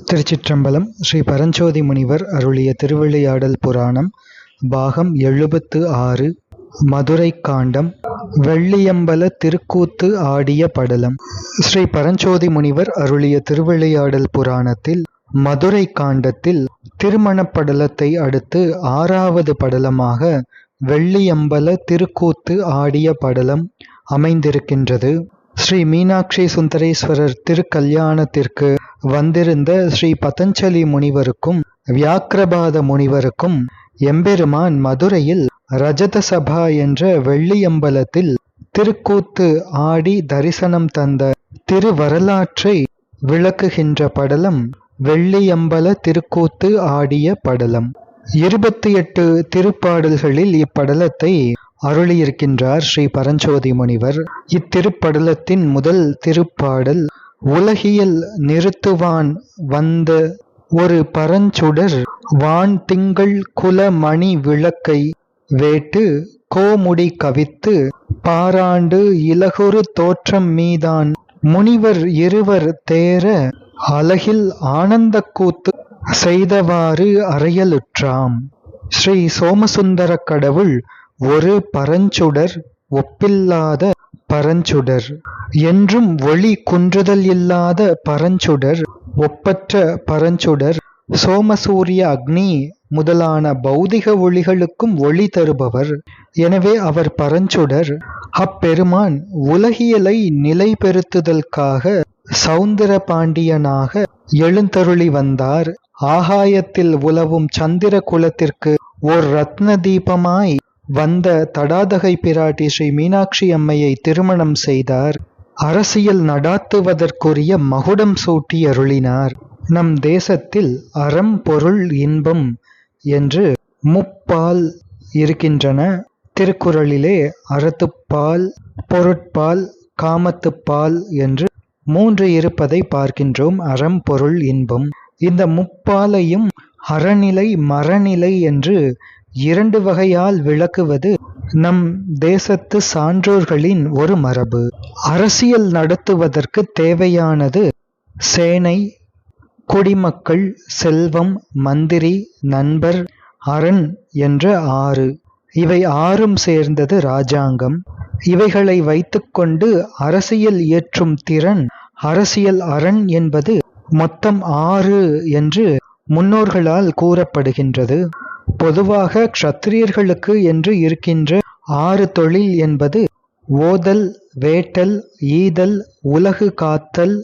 திருச்சிற்றம்பலம் ஸ்ரீ பரஞ்சோதி முனிவர் அருளிய திருவிளையாடல் புராணம் பாகம் எழுபத்து ஆறு மதுரை காண்டம் வெள்ளியம்பல திருக்கூத்து ஆடிய படலம். ஸ்ரீ பரஞ்சோதி முனிவர் அருளிய திருவிளையாடல் புராணத்தில் மதுரை காண்டத்தில் திருமணப்படலத்தை அடுத்து ஆறாவது படலமாக வெள்ளியம்பல திருக்கூத்து ஆடிய படலம் அமைந்திருக்கின்றது. ஸ்ரீ மீனாட்சி சுந்தரேஸ்வரர் திருக்கல்யாணத்திற்கு வந்திருந்த ஸ்ரீ பதஞ்சலி முனிவருக்கும் வியாக்கிரபாத முனிவருக்கும் எம்பெருமான் மதுரையில் ரஜத சபா என்ற வெள்ளியம்பலத்தில் திருக்கூத்து ஆடி தரிசனம் தந்த திருவரலாற்றை விளக்குகின்ற படலம் வெள்ளியம்பல திருக்கூத்து ஆடிய படலம். இருபத்தி எட்டு திருப்பாடல்களில் இப்படலத்தை அருளியிருக்கின்றார் ஸ்ரீ பரஞ்சோதி முனிவர். இத்திருப்படலத்தின் முதல் திருப்பாடல் உலகியல் நிறுத்துவான் வந்த ஒரு பரஞ்சுடர் வான் திங்கள் குல மணி விளக்கை வேட்டு கோமுடி கவித்து பாராண்டு இலகுரு தோற்றம் மீதான். முனிவர் இருவர் தேர அழகில் ஆனந்த கூத்து செய்தவாறு அறையலுற்றாம். ஸ்ரீ சோமசுந்தர கடவுள் ஒரு பரஞ்சுடர் ஒப்பில்லாத பரஞ்சுடர். என்றும் ஒளி குன்றுதல் இல்லாத பரஞ்சுடர் ஒப்பற்ற பரஞ்சுடர் சோமசூரிய அக்னி முதலான பௌதிக ஒளிகளுக்கும் ஒளி தருபவர். எனவே அவர் பரஞ்சுடர். அப்பெருமான் உலகியலை நிலைபெறுத்துதற்காக சௌந்தர பாண்டியனாக எழுந்தருளி வந்தார். ஆகாயத்தில் உலவும் சந்திர குலத்திற்கு ஓர் ரத்ன தீபமாய் வந்த தடாதகை பிராட்டி ஸ்ரீ மீனாட்சி அம்மையை திருமணம் செய்தார். அரசியல் நடாத்துவதற்குரிய மகுடம் சூட்டி அருளினார். நம் தேசத்தில் அறம் பொருள் இன்பம் என்று முப்பால் இருக்கின்றன. திருக்குறளிலே அறத்துப்பால் பொருட்பால் காமத்துப்பால் என்று மூன்று இருப்பதை பார்க்கின்றோம். அறம் பொருள் இன்பம். இந்த முப்பாலையும் அறநிலை மரநிலை என்று இரண்டு வகையால் விளக்குவது நம் தேசத்து சான்றோர்களின் ஒரு மரபு. அரசியல் நடத்துவதற்கு தேவையானது சேனை குடிமக்கள் செல்வம் மந்திரி நண்பர் அரண் என்ற ஆறு. இவை ஆறும் சேர்ந்தது ராஜாங்கம் இவைகளை வைத்துக்கொண்டு அரசியல் இயற்றும் திறன் அரசியல் அரண் என்பது மொத்தம் ஆறு என்று முன்னோர்களால் கூறப்படுகின்றது. பொதுவாக க்ஷத்திரியர்களுக்கு என்று இருக்கின்ற ஆறு தொழில் என்பது ஓதல் வேட்டல் ஈதல் உலகு காத்தல்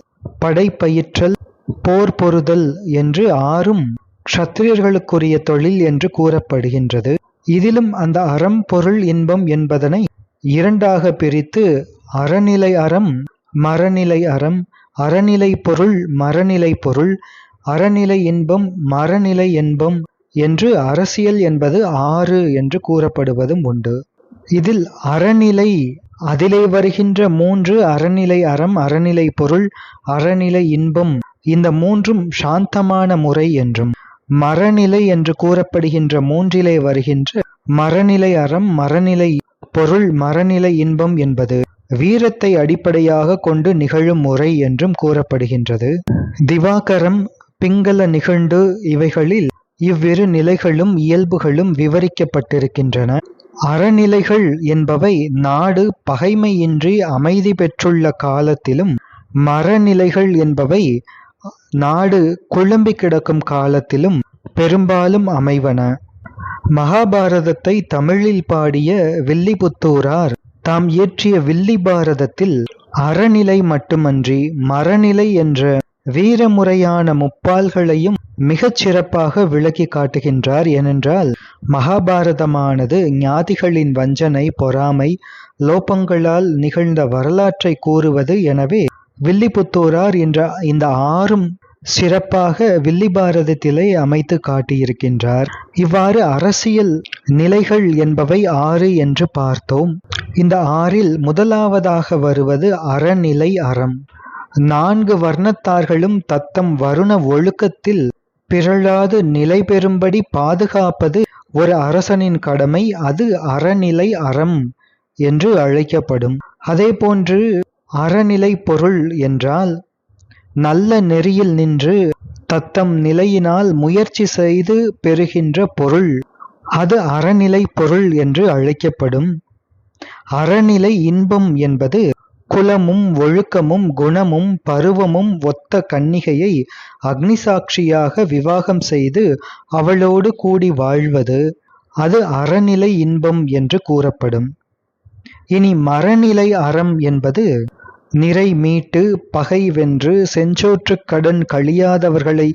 படைப்பயிற்றல் போர் பொருதல் என்று ஆறும் க்ஷத்திரியர்களுக்குரிய தொழில் என்று கூறப்படுகின்றது. இதிலும் அந்த அறம் பொருள் இன்பம் என்பதனை இரண்டாக பிரித்து அறநிலை அறம் மரநிலை அறம் அறநிலை பொருள் மரநிலை பொருள் அறநிலை இன்பம் மரநிலை இன்பம் என்று அரசியல் என்பது ஆறு என்று கூறப்படுவதும் உண்டு. இதில் அறநிலை அதிலே வருகின்ற மூன்று அறநிலை அறம் அறநிலை பொருள் அறநிலை இன்பம் இந்த மூன்றும் சாந்தமான முறை என்றும். மரநிலை என்று கூறப்படுகின்ற மூன்றிலே வருகின்ற மரநிலை அறம் மரநிலை பொருள் மரநிலை இன்பம் என்பது வீரத்தை அடிப்படையாக கொண்டு நிகழும் முறை என்றும் கூறப்படுகின்றது. திவாகரம் பிங்கள நிகழ்ந்து இவைகளில் இவ்விரு நிலைகளும் இயல்புகளும் விவரிக்கப்பட்டிருக்கின்றன. அறநிலைகள் என்பவை நாடு பகைமையின்றி அமைதி பெற்றுள்ள காலத்திலும் மரநிலைகள் என்பவை நாடு குழம்பி கிடக்கும் காலத்திலும் பெரும்பாலும் அமைவன. மகாபாரதத்தை தமிழில் பாடிய வில்லிபுத்தூரார் தாம் இயற்றிய வில்லி பாரதத்தில் அறநிலை மட்டுமன்றி மரநிலை என்ற வீரமுறையான முப்பால்களையும் மிகச் சிறப்பாக விளக்கி காட்டுகின்றார். ஏனென்றால் மகாபாரதமானது ஞாதிகளின் வஞ்சனை பொறாமை லோபங்களால் நிகழ்ந்த வரலாற்றை கூறுவது. எனவே வில்லிபுத்தூரார் என்ற இந்த ஆறும் சிறப்பாக வில்லி பாரதத்திலே அமைத்து காட்டியிருக்கின்றார். இவ்வாறு அரசியல் நிலைகள் என்பவை ஆறு என்று பார்த்தோம். இந்த ஆறில் முதலாவதாக வருவது அறநிலை அறம். நான்கு வர்ணத்தார்களும் தத்தம் வருண ஒழுக்கத்தில் பிறழாது நிலை பெறும்படி பாதுகாப்பது ஒரு அரசனின் கடமை அது அறநிலை அறம் என்று அழைக்கப்படும். அதே போன்று அறநிலை பொருள் என்றால் நல்ல நெறியில் நின்று தத்தம் நிலையினால் முயற்சி செய்து பெறுகின்ற பொருள் அது அறநிலை பொருள் என்று அழைக்கப்படும். அறநிலை இன்பம் என்பது குலமும் ஒழுக்கமும் குணமும் பருவமும் ஒத்த கன்னிகையை அக்னிசாட்சியாக விவாகம் செய்து அவளோடு கூடி வாழ்வது அது அறநிலை இன்பம் என்று கூறப்படும். இனி மரநிலை அறம் என்பது நிறை மீட்டு பகை வென்று செஞ்சோற்றுக் கடன் கழியாதவர்களை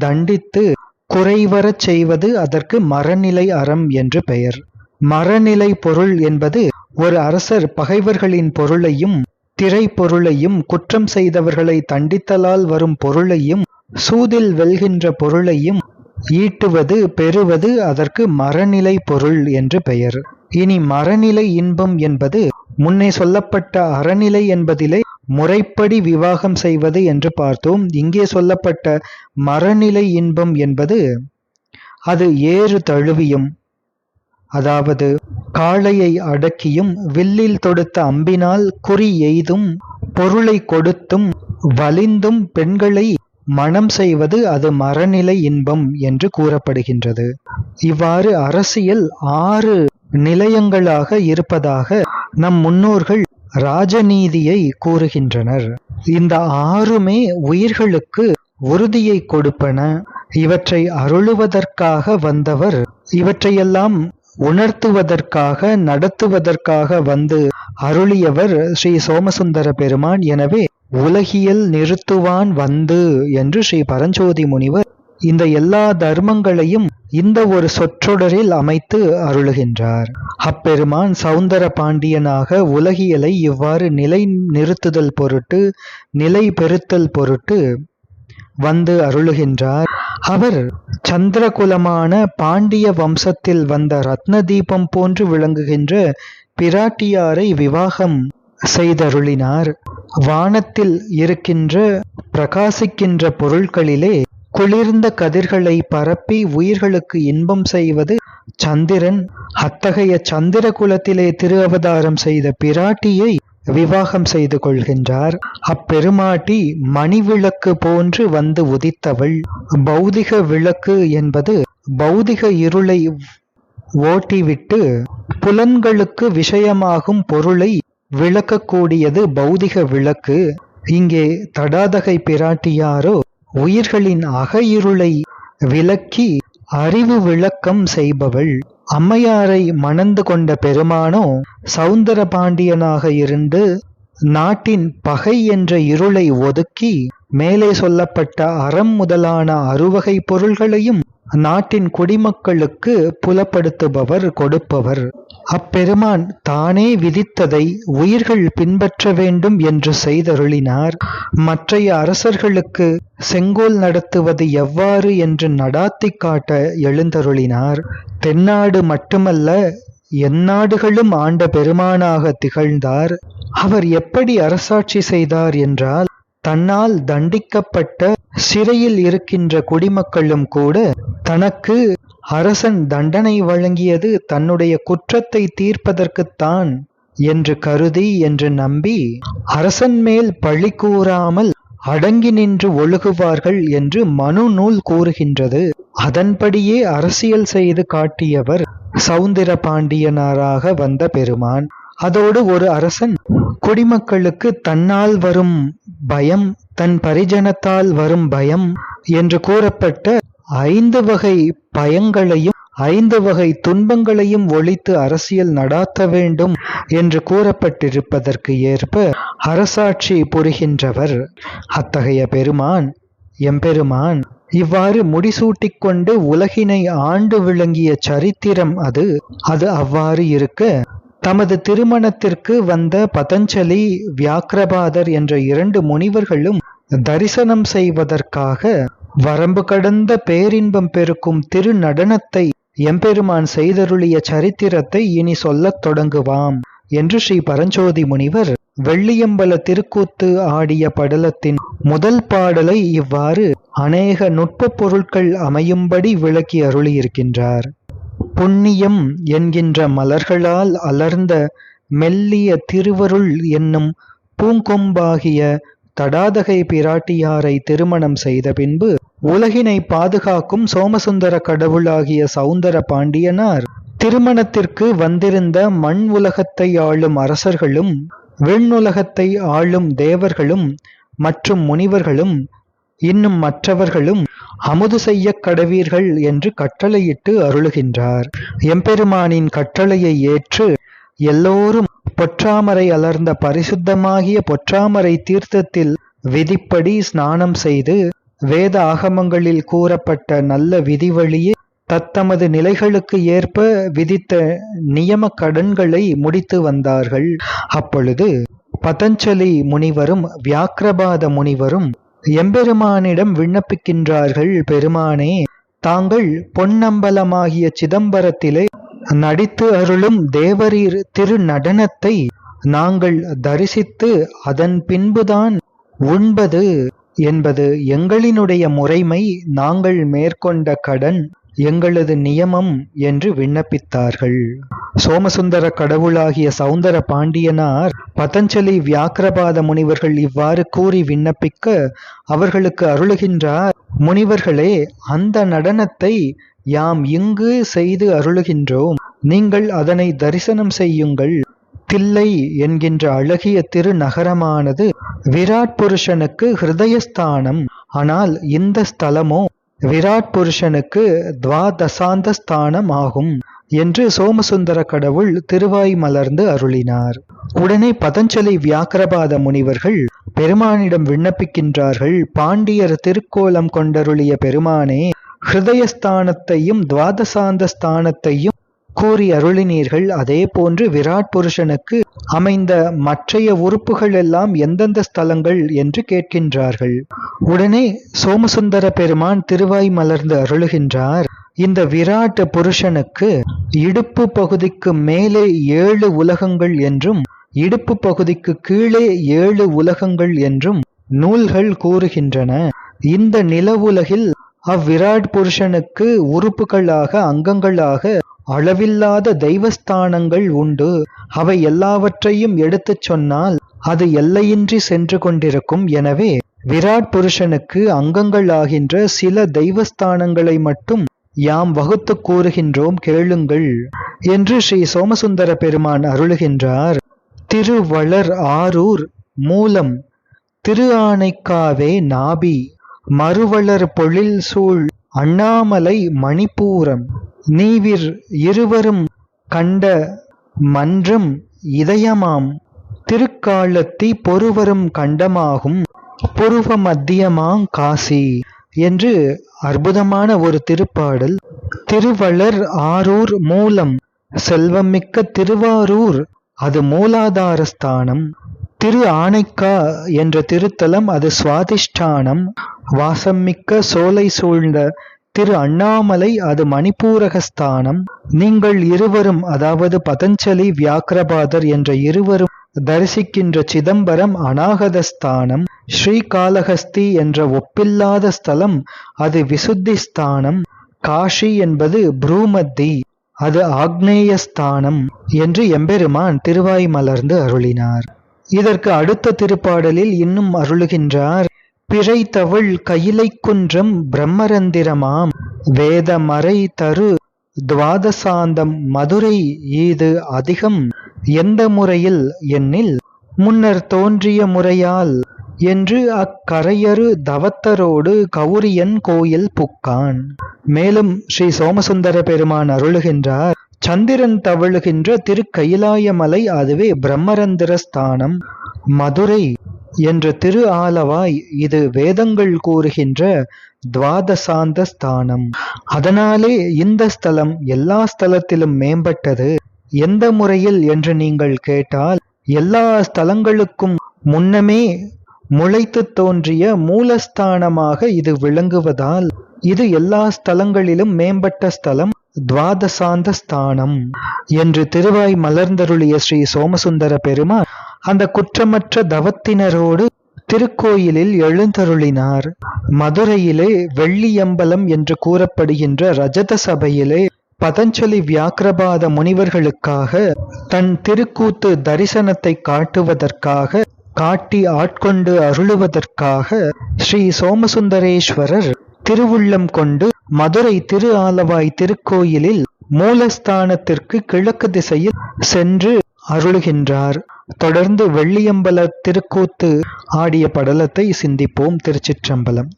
தண்டித்து குறைவரச் செய்வது அதற்கு மரநிலை அறம் என்று பெயர். மரநிலை பொருள் என்பது ஒரு அரசர் பகைவர்களின் பொருளையும் திரை பொருளையும் குற்றம் செய்தவர்களை தண்டித்தலால் வரும் பொருளையும் சூதில் வெல்கின்ற பொருளையும் ஈட்டுவது பெறுவது அதற்கு மரநிலை பொருள் என்று பெயர். இனி மரநிலை இன்பம் என்பது முன்னே சொல்லப்பட்ட அறநிலை என்பதிலே முறைப்படி விவாகம் செய்வது என்று பார்த்தோம். இங்கே சொல்லப்பட்ட மரநிலை இன்பம் என்பது அது ஏறு தழுவியும் அதாவது காளையை அடக்கியும் வில்லில் தொடுத்த அம்பினால் குறி எய்தும் பொருளை கொடுத்தும் வலிந்தும் பெண்களை மணம் செய்வது அது மரநிலை இன்பம் என்று கூறப்படுகின்றது. இவ்வாறு அரசியல் ஆறு நிலையங்களாக இருப்பதாக நம் முன்னோர்கள் ராஜநீதியை கூறுகின்றனர். இந்த ஆறுமே உயிர்களுக்கு உறுதியை கொடுப்பன. இவற்றை அருளுவதற்காக வந்தவர் இவற்றையெல்லாம் உணர்த்துவதற்காக நடத்துவதற்காக வந்து அருளியவர் ஸ்ரீ சோமசுந்தர பெருமான். எனவே உலகியல் நிறுத்துவான் வந்து என்று ஸ்ரீ பரஞ்சோதி முனிவர் இந்த எல்லா தர்மங்களையும் இந்த ஒரு சொற்றொடரில் அமைத்து அருளுகின்றார். அப்பெருமான் சௌந்தர பாண்டியனாக உலகியலை இவ்வாறு நிலை நிறுத்துதல் பொருட்டு நிலை பெறுத்தல் பொருட்டு வந்து அருளுகின்றார். அவர் சந்திரகுலமான பாண்டிய வம்சத்தில் வந்த ரத்ன தீபம் போன்று விளங்குகின்ற பிராட்டியாரை விவாகம் செய்தருளினார். வானத்தில் இருக்கின்ற பிரகாசிக்கின்ற பொருட்களிலே குளிர்ந்த கதிர்களை பரப்பி உயிர்களுக்கு இன்பம் செய்வது சந்திரன். அத்தகைய சந்திர குலத்திலே திரு அவதாரம் செய்த பிராட்டியை விவாகம் செய்து கொள்கின்றார். அப்பெருமாட்டி மணிவிளக்கு போன்று வந்து உதித்தவள். பௌதிக விளக்கு என்பது பௌதிக இருளை ஓட்டிவிட்டு புலன்களுக்கு விஷயமாகும் பொருளை விளக்கக்கூடியது பௌதிக விளக்கு. இங்கே தடாதகை பிராட்டியாரோ உயிர்களின் அக இருளை விளக்கி அறிவு விளக்கம் செய்பவள். அம்மையாரை மணந்து கொண்ட பெருமானோ சவுந்தர பாண்டியனாக இருந்து நாட்டின் பகை என்ற இருளை ஒதுக்கி மேலே சொல்லப்பட்ட அறம் முதலான அறுவகை பொருள்களையும் நாட்டின் குடிமக்களுக்கு புலப்படுத்துபவர் கொடுப்பவர். அப்பெருமான் தானே விதித்ததை உயிர்கள் பின்பற்ற வேண்டும் என்று செய்தருளினார். மற்றைய அரசர்களுக்கு செங்கோல் நடத்துவது எவ்வாறு என்று நடாத்தி காட்ட எழுந்தருளினார். தென்னாடு மட்டுமல்ல எந்நாடுகளும் ஆண்ட பெருமானாக திகழ்ந்தார். அவர் எப்படி அரசாட்சி செய்தார் என்றால் தன்னால் தண்டிக்கப்பட்ட சிறையில் இருக்கின்ற குடிமக்களும் கூட தனக்கு அரசன் தண்டனை வழங்கியது தன்னுடைய குற்றத்தை தீர்ப்பதற்குத்தான் என்று கருதி என்று நம்பி அரசன் மேல் பழி கூறாமல் அடங்கி நின்று ஒழுகுவார்கள் என்று மனு நூல் கூறுகின்றது. அதன்படியே அரசியல் செய்து காட்டியவர் சவுந்தர பாண்டியனாராக வந்த பெருமான். அதோடு ஒரு அரசன் குடிமக்களுக்கு தன்னால் வரும் பயம் தன் பரிஜனத்தால் வரும் பயம் என்று கூறப்பட்ட ஐந்து வகை பயங்களையும் ஐந்து வகை துன்பங்களையும் ஒழித்து அரசியல் நடாத்த வேண்டும் என்று கூறப்பட்டிருப்பதற்கு ஏற்ப அரசாட்சி புரிகின்றவர். அத்தகைய பெருமான் எம்பெருமான் இவ்வாறு முடிசூட்டிக் கொண்டு உலகினை ஆண்டு விளங்கிய சரித்திரம் அது. அது அவ்வாறு இருக்க தமது திருமணத்திற்கு வந்த பதஞ்சலி வியாக்கிரபாதர் என்ற இரண்டு முனிவர்களும் தரிசனம் செய்வதற்காக வரம்பு கடந்த பேரின்பம் பெருக்கும் திரு நடனத்தை எம்பெருமான் செய்தருளிய சரித்திரத்தை இனி சொல்லத் தொடங்குவாம் என்று ஸ்ரீ பரஞ்சோதி முனிவர் வெள்ளியம்பல திருக்கூத்து ஆடிய படலத்தின் முதல் பாடலை இவ்வாறு அநேக நுட்பப் பொருட்கள் அமையும்படி விளக்கி அருளியிருக்கின்றார். புண்ணியம் என்கின்ற மலர்களால் அலர்ந்த மெல்லிய திருவருள் என்னும் பூங்கொம்பாகிய தடாதகை பிராட்டியாரை திருமணம் செய்த பின்பு உலகினை பாதுகாக்கும் சோமசுந்தர கடவுளாகிய சௌந்தர பாண்டியனார் திருமணத்திற்கு வந்திருந்த மண் உலகத்தை ஆளும் அரசர்களும் விண்ணுலகத்தை ஆளும் தேவர்களும் மற்றும் முனிவர்களும் இன்னும் மற்றவர்களும் அமுது செய்ய கடவீர்கள் என்று கட்டளையிட்டு அருளுகின்றார். எம்பெருமானின் கட்டளையை ஏற்று எல்லோரும் பொற்றாமரை அலர்ந்த பரிசுத்தமாகிய பொற்றாமரை தீர்த்தத்தில் விதிப்படி ஸ்நானம் செய்து வேத ஆகமங்களில் கூறப்பட்ட நல்ல விதிவழியே தத்தமது நிலைகளுக்கு ஏற்ப விதித்த நியம கடன்களை முடித்து வந்தார்கள். அப்பொழுது பதஞ்சலி முனிவரும் வியாக்கிரபாத முனிவரும் எம்பெருமானிடம் விண்ணப்பிக்கின்றார்கள் பெருமானே தாங்கள் பொன்னம்பலமாகிய சிதம்பரத்திலே நடித்து அருளும் தேவரீர் திரு நடனத்தை நாங்கள் தரிசித்து அதன் பின்புதான் உண்பது என்பது எங்களினுடைய முறைமை. நாங்கள் மேற்கொண்ட கடன் எங்களது நியமம் என்று விண்ணப்பித்தார்கள். சோமசுந்தர கடவுளாகிய சௌந்தர பாண்டியனார் பதஞ்சலி வியாக்கிரபாத முனிவர்கள் இவ்வாறு கூறி விண்ணப்பிக்க அவர்களுக்கு அருளுகின்றார். முனிவர்களே அந்த நடனத்தை யாம் இங்கு செய்து அருளுகின்றோம். நீங்கள் அதனை தரிசனம் செய்யுங்கள். தில்லை என்கின்ற அழகிய திருநகரமானது விராட் புருஷனுக்கு ஹிருதயஸ்தானம். ஆனால் இந்த ஸ்தலமோ விராட் புருஷனுக்கு துவாதசாந்த ஸ்தானம் ஆகும் என்று சோமசுந்தர கடவுள் திருவாய் மலர்ந்து அருளினார். உடனே பதஞ்சலி வியாக்கிரபாத முனிவர்கள் பெருமானிடம் விண்ணப்பிக்கின்றார்கள். பாண்டியர் திருக்கோலம் கொண்டருளிய பெருமானே ஹிருதயஸ்தானத்தையும் துவாதசாந்த ஸ்தானத்தையும் கூறி அருளினீர்கள் அதே போன்று விராட் புருஷனுக்கு அமைந்த மற்றைய உறுப்புகள் எல்லாம் எந்தெந்த ஸ்தலங்கள் என்று கேட்கின்றார்கள். உடனே சோமசுந்தர பெருமான் திருவாய் மலர்ந்து அருளுகின்றார் இந்த விராட் புருஷனுக்கு இடுப்பு பகுதிக்கு மேலே ஏழு உலகங்கள் என்றும் இடுப்பு பகுதிக்கு கீழே ஏழு உலகங்கள் என்றும் நூல்கள் கூறுகின்றன. இந்த நிலவுலகில் அவ்விராட் புருஷனுக்கு உறுப்புகளாக அங்கங்களாக அளவில்லாத தெய்வஸ்தானங்கள் உண்டு. அவை எல்லாவற்றையும் எடுத்துச் சொன்னால் அது எல்லையின்றி சென்று கொண்டிருக்கும். எனவே விராட் புருஷனுக்கு அங்கங்கள் ஆகின்ற சில தெய்வஸ்தானங்களை மட்டும் யாம் வகுத்து கூறுகின்றோம் கேளுங்கள் என்று ஸ்ரீ சோமசுந்தர பெருமான் அருளுகின்றார். திருவளர் ஆரூர் மூலம் திரு ஆனைக்காவே நாபி மறுவளர் பொழில் சூழ் அண்ணாமலை மணிப்பூரம் நீவிர் இருவரும் கண்ட மன்றம் இதயமாம். திருக்காலத்தி பொறுவரும் கண்டமாகும். புருவ மத்தியமாங் காசி என்று அற்புதமான ஒரு திருப்பாடல். திருவளர் ஆரூர் மூலம் செல்வமிக்க திருவாரூர் அது மூலாதாரஸ்தானம். திரு ஆனைக்கா என்ற திருத்தலம் அது சுவாதிஷ்டானம். வாசம்மிக்க சோலை சூழ்ந்த திரு அண்ணாமலை அது மணிப்பூரகஸ்தானம். நீங்கள் இருவரும் அதாவது பதஞ்சலி வியாக்கிரபாதர் என்ற இருவரும் தரிசிக்கின்ற சிதம்பரம் அநாகதஸ்தானம். ஸ்ரீகாளஹஸ்தி என்ற ஒப்பில்லாத ஸ்தலம் அது விசுத்தி ஸ்தானம் காஷி என்பது புரூமத்தி அது ஆக்னேயஸ்தானம் என்று எம்பெருமான் திருவாய் மலர்ந்து அருளினார். இதற்கு அடுத்த திருப்பாடலில் இன்னும் அருளுகின்றார் பிழைத்தவள் கையிலை குன்றம் பிரம்மரந்திரமாம். வேதமறை தரு துவாதசாந்தம் மதுரை ஈது அதிகம். எந்த முறையில் என்னில்? முன்னர் தோன்றிய முறையால். என்று அக்கரையரு தவத்தரோடு கௌரியன் கோயில் புக்கான். மேலும் ஸ்ரீ சோமசுந்தர பெருமான் அருளுகின்றார் சந்திரன் தவழுகின்ற திருக்கயிலாயமலை அதுவே பிரம்மரந்திர ஸ்தானம் மதுரை என்ற திரு ஆலவாய் இது வேதங்கள் கூறுகின்ற துவாதசாந்த ஸ்தானம். அதனாலே இந்த ஸ்தலம் எல்லா ஸ்தலத்திலும் மேம்பட்டது. எந்த முறையில் என்று நீங்கள் கேட்டால் எல்லா ஸ்தலங்களுக்கும் முன்னமே முளைத்து தோன்றிய மூலஸ்தானமாக இது விளங்குவதால் இது எல்லா ஸ்தலங்களிலும் மேம்பட்ட ஸ்தலம் துவாதசாந்த ஸ்தானம். என்று திருவாய் மலர்ந்தருளிய ஸ்ரீ சோமசுந்தர பெருமாள் அந்த குற்றமற்ற தவத்தினரோடு திருக்கோயிலில் எழுந்தருளினார். மதுரையிலே வெள்ளியம்பலம் என்று கூறப்படுகின்ற ரஜத சபையிலே பதஞ்சலி வியாக்கிரபாத முனிவர்களுக்காக தன் திருக்கூத்து தரிசனத்தை காட்டுவதற்காக காட்டி ஆட்கொண்டு அருளுவதற்காக ஸ்ரீ சோமசுந்தரேஸ்வரர் திருவுள்ளம் கொண்டு மதுரை திரு ஆலவாய் திருக்கோயிலில் மூலஸ்தானத்திற்கு கிழக்கு திசையில் சென்று அருளுகின்றார். தொடர்ந்து வெள்ளியம்பல திருக்கூத்து ஆடிய படலத்தை சிந்திப்போம் திருச்சிற்றம்பலம்.